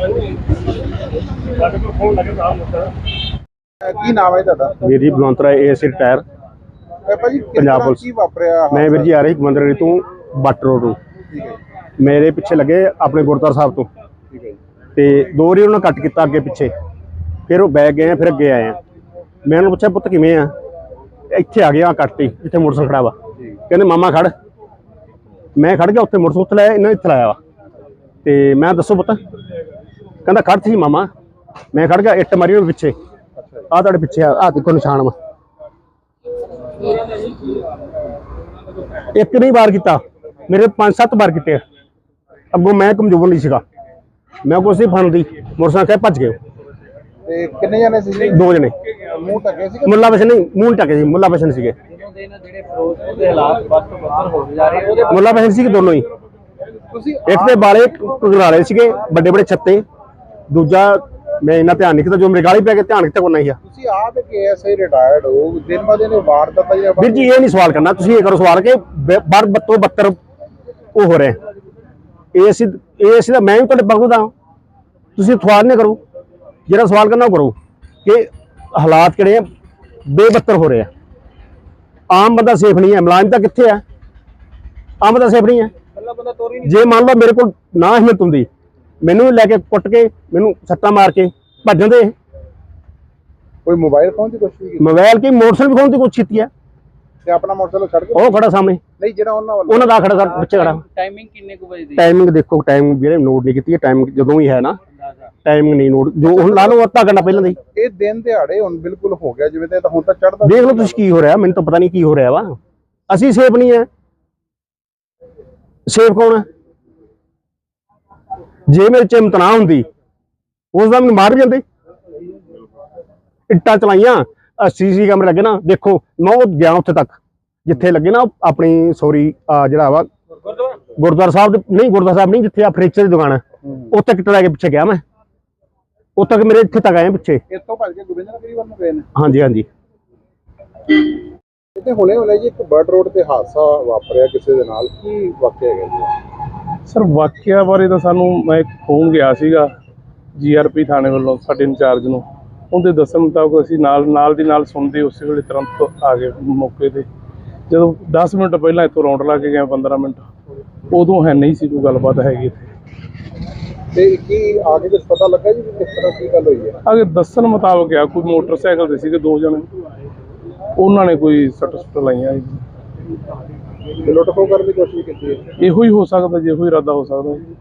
ਕੀ ਨਾਮ ਹੈ ਤੁਹਾਡਾ? ਵੀਰ ਜੀ ਏਐਸਸੀ ਰਿਟਾਇਰ ਇਹ ਭਾਜੀ ਕਿਸ ਪੰਜਾਬ ਪੁਲਿਸ। ਕੀ ਵਾਪਰਿਆ ਮੈਂ ਵੀਰ ਜੀ ਆ ਰਹੀ ਮੰਦਰੀ ਤੋਂ ਬੱਟ ਰੋਡ ਨੂੰ। ਮੇਰੇ ਪਿੱਛੇ ਲੱਗੇ ਆਪਣੇ ਗੁਰਦੁਆਰਾ ਸਾਹਿਬ ਤੋਂ। ਤੇ ਦੋ ਵਾਰੀ ਉਹਨਾਂ ਕੱਟ ਕੀਤਾ ਅੱਗੇ ਪਿੱਛੇ। ਫਿਰ ਉਹ ਬੈਗ ਗਏ ਆ ਫਿਰ ਅੱਗੇ ਆਏ ਆ। ਮੈਂ ਉਹਨੂੰ ਪੁੱਛਿਆ ਪੁੱਤ ਕਿਵੇਂ ਆ? ਇੱਥੇ ਆ ਗਿਆ ਕੱਟਤੀ ਜਿੱਥੇ ਮੋਟਰਸਾਈਕਲ ਖੜਾ ਵਾ। ਕਹਿੰਦੇ ਮਾਮਾ ਖੜ। ਮੈਂ ਖੜ ਗਿਆ ਉੱਥੇ ਮੋਟਰਸਾਈਕਲ ਲਾਇਆ ਇਹਨਾਂ ਇੱਥੇ ਲਾਇਆ ਵਾ। ਤੇ ਮੈਂ ਦੱਸੋ ਪੁੱਤ ਕਹਿੰਦਾ ਖੜ ਸੀ ਮਾਮਾ। ਮੈਂ ਖੜ ਗਿਆ ਇੱਟ ਮਾਰੀ ਉਹ ਪਿੱਛੇ। ਆ ਤੁਹਾਡੇ ਪਿੱਛੇ ਆ ਆਹ ਦੇਖੋ ਨਿਸ਼ਾਨ ਵਾ। ਇੱਕ ਨਹੀਂ ਵਾਰ ਕੀਤਾ। ਮੇਰੇ ਪੰਜ ਸੱਤ ਵਾਰ ਕੀਤੇ ਆ। ਅੱਗੋਂ ਮੈਂ ਕਮਜ਼ੋਰ ਨਹੀਂ ਸੀਗਾ। ਮੈਂ ਕੁਛ ਨਹੀਂ ਫੜਦੀ ਮੋਟਰਸਾਈਕਲ ਤੇ ਭੱਜ ਗਏ ਤੇ ਕਿੰਨੇ ਜਣੇ ਸੀ ਜੀ? ਦੋ ਜਣੇ। ਮੂੰਹ ਢੱਕੇ ਸੀ ਮੁੱਲਾ ਬਸਨ ਨਹੀਂ ਮੂੰਹ ਟਕੇ ਸੀ ਮੁੱਲਾ ਬਸਨ ਸੀਗੇ। ਦਿਨੋਂ ਦਿਨ ਜਿਹੜੇ ਫਿਰੋਜ਼ਪੁਰ ਦੇ ਹਾਲਾਤ ਵੱਧ ਤੋਂ ਵੱਧ ਹੋ ਜਾ ਰਹੇ ਉਹਦੇ ਮੁੱਲਾ ਬਸਨ ਸੀ ਦੋਨੋਂ ਹੀ। ਤੁਸੀਂ ਇੱਕ ਦੇ ਬਾਲੇ ਘੁਗਰਾਲੇ ਸੀਗੇ ਵੱਡੇ ਵੱਡੇ ਛੱਤੇ। ਦੂਜਾ ਮੈਂ ਇੰਨਾ ਧਿਆਨ ਨਹੀਂ ਕੀਤਾ ਜੋ ਮੇਰੇ ਗਾਲੀ ਪੈ ਕੇ ਧਿਆਨ ਕਿਤੇ ਕੋ ਨਹੀਂ ਆ। ਤੁਸੀਂ ਆਪ ਇੱਕ ਐਸਆਈ ਰਿਟਾਇਰਡ ਹੋ ਦਿਨ ਬ ਦਿਨ ਵਾਰਦਾਤਾਂ ਜਾਂ ਵੀਰ ਜੀ ਇਹ ਨਹੀਂ ਸਵਾਲ ਕਰਨਾ ਤੁਸੀਂ ਇਹ ਕਰੋ ਸਵਾਲ ਕਿ ਬਰ ਬੱਤੋ ਬੱਤਰ ਉਹ ਹੋ ਰਿਹਾ ਇਹ ਅਸੀਂ ਇਹ ਅਸੀਂ ਤਾਂ ਮੈਂ ਵੀ ਤੁਹਾਡੇ ਬਗਦਾ ਤੁਸੀਂ ਸਵਾਲ ਨਹੀਂ ਕਰੋ। ਜਿਹੜਾ ਸਵਾਲ ਕਰਨਾ ਉਹ ਕਰੋ ਕਿ ਹਾਲਾਤ ਕਿਹੜੇ ਆ? ਬੇਬੱਤਰ ਹੋ ਰਹੇ ਆ। ਆਮ ਬੰਦਾ ਸੇਫ ਨਹੀਂ ਹੈ। ਮੁਲਾਜ਼ਮ ਤਾਂ ਕਿੱਥੇ ਆ? ਆਮ ਬੰਦਾ ਸੇਫ ਨਹੀਂ ਹੈ। ਪਹਿਲਾ ਬੰਦਾ ਤੋਰੀ ਜੇ ਮੰਨ ਲਓ ਮੇਰੇ ਕੋਲ ਨਾ ਹਿੰਮਤ ਹੁੰਦੀ ਮੈਨੂੰ ਲੈ ਕੇ ਕੁੱਟ ਕੇ ਮੈਨੂੰ ਸੱਟਾਂ ਮਾਰ ਕੇ ਭੱਜ ਜਾਂਦੇ ਕੋਈ ਮੋਬਾਈਲ ਫੋਨ ਦੀ ਕੋਸ਼ਿਸ਼ ਕੀਤੀ? ਮੋਬਾਈਲ ਕੀ ਮੋਟਰਸਾਈਕਲ ਵਿਖਾਉਣ ਦੀ ਕੋਸ਼ਿਸ਼ ਕੀਤੀ ਆ? ਤੇ ਆਪਣਾ ਮੋਟਰਸਾਈਕਲ ਛੱਡ ਕੇ ਉਹ ਖੜਾ ਸਾਹਮਣੇ। ਨਹੀਂ ਜਿਹੜਾ ਉਹਨਾਂ ਵੱਲੋਂ ਉਹਨਾਂ ਦਾ ਖੜਾ ਸਰ ਪਿੱਛੇ ਖੜਾ। ਟਾਈਮਿੰਗ ਕਿੰਨੇ ਕੁ ਵਜੇ ਦੀ? ਟਾਈਮਿੰਗ ਦੇਖੋ ਟਾਈਮ ਜਿਹੜੇ ਨੋਟ ਨਹੀਂ ਕੀਤੀ ਹੈ ਟਾਈਮਿੰਗ ਜਦੋਂ ਵੀ ਹੈ ਨਾ ਅੰਦਾਜ਼ਾ। ਟਾਈਮਿੰਗ ਨਹੀਂ ਨੋਟ ਜੋ ਹੁਣ ਲਾ ਲਓ ਅੱਧਾ ਘੰਟਾ ਪਹਿਲਾਂ ਦੀ। ਇਹ ਦਿਨ ਦਿਹਾੜੇ ਹੁਣ ਬਿਲਕੁਲ ਹੋ ਗਿਆ ਜਿਵੇਂ ਤੇ ਤਾਂ ਹੁਣ ਤਾਂ ਚੜਦਾ ਦੇਖ ਲਓ ਤੁਸੀਂ ਕੀ ਹੋ ਰਿਹਾ ਮੈਨੂੰ ਤਾਂ ਪਤਾ ਨਹੀਂ ਕੀ ਹੋ ਰਿਹਾ ਵਾ। ਅਸੀਂ ਸੇਫ ਨਹੀਂ ਹੈ ਸੇਫ ਕੌਣ ਹੈ ਜੇ ਮੇਰੇ ਚ ਹਿੰਮਤ ਨਾ ਹੁੰਦੀ ਉਸ ਦਾ ਮੈਨੂੰ ਮਾਰ ਵੀ ਜਾਂਦੇ। ਇੱਟਾਂ ਚਲਾਈਆਂ ਸੀਸੀ ਕੈਮਰੇ ਲੱਗੇ ਨਾ ਦੇਖੋ ਮੈਂ ਉਹ ਗਿਆ ਉੱਥੇ ਤੱਕ ਜਿੱਥੇ ਲੱਗੇ ਨਾ ਆਪਣੀ ਸੋਰੀ ਜਿਹੜਾ ਵਾ ਗੁਰਦੁਆਰਾ ਸਾਹਿਬ ਦੇ ਨਹੀਂ ਗੁਰਦੁਆਰਾ ਸਾਹਿਬ ਨਹੀਂ ਜਿੱਥੇ ਆ ਫਰਨੀਚਰ ਦੀ ਦੁਕਾਨ ਹੈ। ਉੱਥੇ ਕਿੱਟ ਲੈ ਕੇ ਪਿੱਛੇ ਗਿਆ ਮੈਂ। ਉੱਥੇ ਤੱਕ ਮੇਰੇ ਇੱਥੇ ਤੱਕ ਆਏ ਪਿੱਛੇ। ਇੱਥੋਂ ਭੱਜ ਕੇ ਗੋਬਿੰਦਨਗਰੀ ਵੱਲ ਨੂੰ ਗਏ ਨੇ। ਹਾਂਜੀ ਹਾਂਜੀ। ਇੱਥੇ ਹੁਣੇ ਹੁਣੇ ਜੀ ਇੱਕ ਬਰਡ ਰੋਡ ਤੇ ਹਾਦਸਾ ਵਾਪਰਿਆ ਕਿਸੇ ਦੇ ਨਾਲ। ਕੀ ਵਾਕਿਆ ਹੈਗਾ ਜੀ? ਸਰ ਵਾਕਿਆ ਬਾਰੇ ਤਾਂ ਸਾਨੂੰ ਮੈਂ ਇੱਕ ਫੋਨ ਗਿਆ ਸੀਗਾ ਜੀਆਰਪੀ ਥਾਣੇ ਵੱਲੋਂ ਸਾਡੇ ਇੰਚਾਰਜ ਨੂੰ। ਉਹਦੇ ਦੱਸਣ ਮੁਤਾਬਕ ਅਸੀਂ ਨਾਲ ਨਾਲ ਦੀ ਨਾਲ ਸੁਣਦੇ ਉਸੇ ਵੇਲੇ ਤੁਰੰਤ ਆ ਗਏ ਮੌਕੇ ਤੇ। ਜਦੋਂ 10 ਮਿੰਟ ਪਹਿਲਾਂ ਇੱਥੋਂ ਰੌਂਡ ਲਾ ਕੇ ਗਏ 15 ਮਿੰਟ ਉਦੋਂ ਹੈ ਨਹੀਂ ਸੀ ਕੋਈ ਗੱਲਬਾਤ ਹੈਗੀ ਇੱਥੇ। ਤੇ ਕੀ ਆਗੇ ਕੁਝ ਪਤਾ ਲੱਗਾ ਜੀ ਕਿਸ ਤਰ੍ਹਾਂ ਕੀ ਗੱਲ ਹੋਈ ਹੈ? ਅਗੇ ਦੱਸਣ ਮੁਤਾਬਕ ਆ ਕੋਈ ਮੋਟਰਸਾਈਕਲ ਤੇ ਸੀਗੇ ਦੋ ਜਣੇ। ਉਹਨਾਂ ਨੇ ਕੋਈ ਸੱਟ ਸੁੱਟ ਲਾਈਆਂ ਜੀ। ਤੇ ਕਰਨ ਦੀ ਕੋਸ਼ਿਸ਼ ਕੀਤੀ ਹੈ। ਇਹੋ ਹੀ ਹੋ ਸਕਦਾ, ਜੇ ਇਹੋ ਹੀ ਇਰਾਦਾ ਹੋ ਸਕਦਾ। ਜੀ